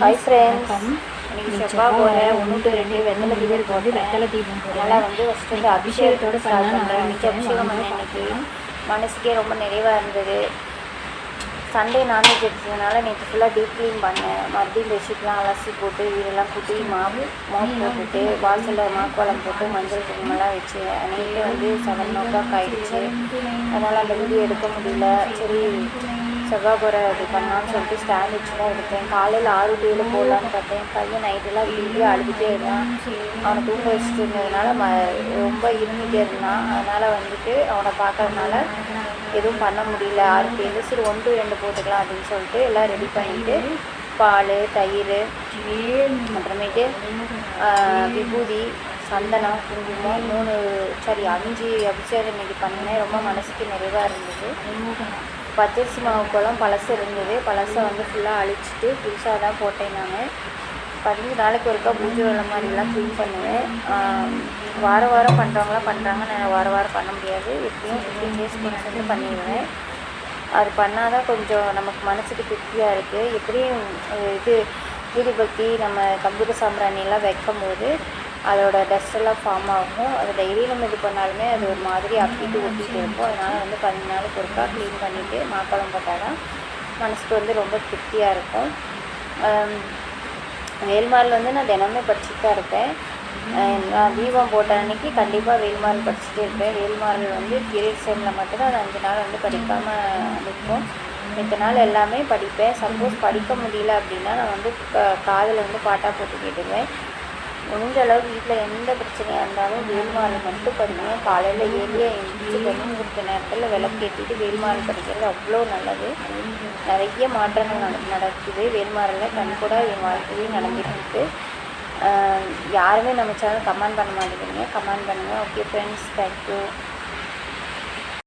Hi friends இன்னைக்கு செவ்வாய் ஒன்று ரெண்டு வெத்தலை தீபம் வந்து போட்டேன் வெத்தலை தீபம். அதனால் வந்து ஃபஸ்ட்டு வந்து அபிஷேகத்தோடு பண்ணா நல்லா இன்னைக்கு. அபிஷேகம் பண்ணேன் இன்னைக்கு மனசுக்கே ரொம்ப நிறைவாக இருந்தது. சண்டே நான்வெஜ் எடுத்ததுனால நேற்று ஃபுல்லாக டீப் க்ளீன் பண்ணேன். மறுபடியும் பெட்ஷீட்லாம் அலசி போட்டு வீடெல்லாம் கூட்டி மாவு மாவு போட்டுட்டு வாசலில் மாக்கோலம் போட்டு மஞ்சள் குங்குமம்லாம் வச்சு அன்னைக்கு வந்து செவன் ஓ கிளாக் ஆயிடுச்சு. அதனால் அந்த வீடியோ எடுக்க முடியல. சரி செவ்வாய் குறை அப்படி பண்ணலான்னு சொல்லிட்டு ஸ்டாண்ட் வச்சு தான் எடுத்தேன். காலையில் ஆறு டு போடலான்னு பார்த்தேன். பையன் நைட்டெல்லாம் வீடியோ அழுதுகிட்டே இருந்தான். அவனை தூங்க வச்சுட்டு இருந்ததுனால ம ரொம்ப இருந்துகிட்டே இருந்தான். அதனால் வந்துட்டு அவனை பார்க்கறதுனால எதுவும் பண்ண முடியல. ஆறு டு சரி ஒன்று ரெண்டு போட்டுக்கலாம் அப்படின்னு சொல்லிட்டு எல்லாம் ரெடி பண்ணிவிட்டு பால் தயிர் அப்புறமேட்டு விபூதி சந்தனம் குங்குமம் மூணு சாரி அஞ்சு அபிஷேகம் இன்னைக்கு பண்ணேன் ரொம்ப மனசுக்கு நிறைவாக இருந்தது. பச்சரிசி மாவு குளம் பழசு இருந்தது. பழசை வந்து ஃபுல்லாக அழிச்சிட்டு புதுசாக தான் போட்டேன் நான். பதினஞ்சு நாளைக்கு ஒருக்கா பூஜை வேலை மாதிரிலாம் க்ளீன் பண்ணுவேன். வார வாரம் பண்ணுறவங்களாம் பண்ணுறாங்க நான் வார வாரம் பண்ண முடியாது. எப்படியும் ஃபிஃப்டீன் டேஸ் ஒன்ஸ் வந்து பண்ணிடுவேன். அது பண்ணால் தான் கொஞ்சம் நமக்கு மனசுக்கு திருப்தியாக இருக்குது எப்படியும் இது இது ஊதுபத்தி நம்ம கம்ப்யூட்டர் சாம்பிராணியெல்லாம் வைக்கும் போது அதோட டஸ்ட் எல்லாம் ஃபார்ம் ஆகும். அது டெய்லி நம்ம இது பண்ணாலுமே அது ஒரு மாதிரி அப்பிட்டு ஒட்டிட்டு இருக்கும். அதனால் வந்து பதினஞ்சு நாள் ஒருக்கா க்ளீன் பண்ணிவிட்டு மாக்கழம் போட்டால் தான் மனசுக்கு வந்து ரொம்ப திருப்தியாக இருக்கும். வேல்மாரில் வந்து நான் தினமே படிச்சுட்டு தான் இருப்பேன். நான் தீபம் போட்ட அன்னைக்கு கண்டிப்பாக வேல்மாரல் படிச்சுட்டே இருப்பேன். வேல்மாரல் வந்து பீரியட்ஸ் டைமில் மட்டும்தான் அது அஞ்சு நாள் வந்து படிக்காமல் நிற்கும். மித்த நாள் எல்லாமே படிப்பேன். சப்போஸ் படிக்க முடியல அப்படின்னா நான் வந்து காதில் வந்து பாட்டாக போட்டு கேட்டுருவேன். முடிஞ்ச அளவுக்கு வீட்டில் எந்த பிரச்சனையாக இருந்தாலும் வேல்மாறு மட்டும் படிங்க. காலையில் ஏரியா எழுந்திரிச்சு கொடுத்த நேரத்தில் விளக்கேற்றிட்டு வேல்மாறு படிக்கிறது அவ்வளோ நல்லது. நிறைய மாற்றங்கள் நட நடக்குது. கண் கூட என் வாழ்க்கையிலையும் நடந்துட்டு யாருமே நம்ம சேனல் கமெண்ட் பண்ண மாட்டேங்கிறீங்க. கமெண்ட் பண்ணுங்கள் ஓகே ஃப்ரெண்ட்ஸ் தேங்க்யூ